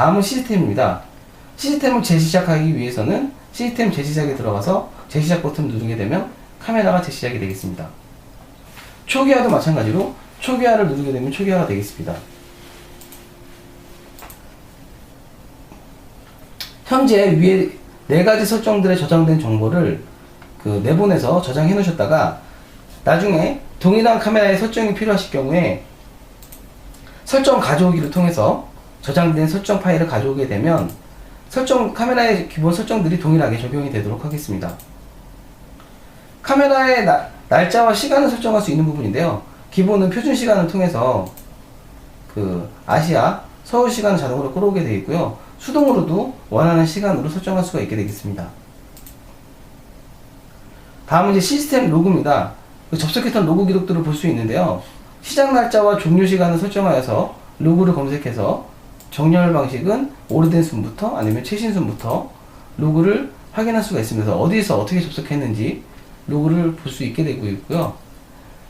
다음은 시스템입니다. 시스템을 재시작하기 위해서는 시스템 재시작에 들어가서 재시작 버튼 누르게 되면 카메라가 재시작이 되겠습니다. 초기화도 마찬가지로 초기화를 누르게 되면 초기화가 되겠습니다. 현재 위에 네 가지 설정들에 저장된 정보를 그 내보내서 저장해 놓으셨다가 나중에 동일한 카메라의 설정이 필요하실 경우에 설정 가져오기를 통해서 저장된 설정 파일을 가져오게 되면 설정 카메라의 기본 설정들이 동일하게 적용이 되도록 하겠습니다. 카메라의 나- 날짜와 시간을 설정할 수 있는 부분인데요. 기본은 표준 시간을 통해서 그 아시아 서울 시간을 자동으로 끌어오게 되어 있고요. 수동으로도 원하는 시간으로 설정할 수가 있게 되겠습니다. 다음은 이제 시스템 로그입니다. 그 접속했던 로그 기록들을 볼 수 있는데요. 시작 날짜와 종료 시간을 설정하여서 로그를 검색해서 정렬 방식은 오래된 순부터 아니면 최신 순부터 로그를 확인할 수가. 그래서 어디서 어떻게 접속했는지 로그를 볼 수 있게 되고 있고요.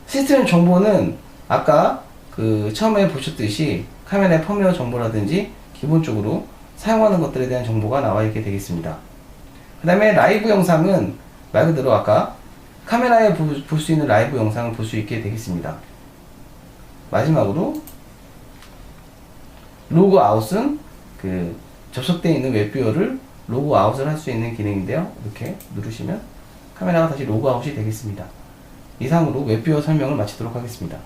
시스템 정보는 아까 그 처음에 보셨듯이 카메라의 펌웨어 정보라든지 기본적으로 사용하는 것들에 대한 정보가 나와 있게 되겠습니다. 그 다음에 라이브 영상은 말 그대로 아까 카메라에 볼 수 있는 라이브 영상을 볼 수 있게 되겠습니다. 마지막으로 로그 아웃은 그 접속되어 있는 웹뷰어를 로그 아웃을 할 수 있는 기능인데요. 이렇게 누르시면 카메라가 다시 로그 아웃이 되겠습니다. 이상으로 웹뷰어 설명을 마치도록 하겠습니다.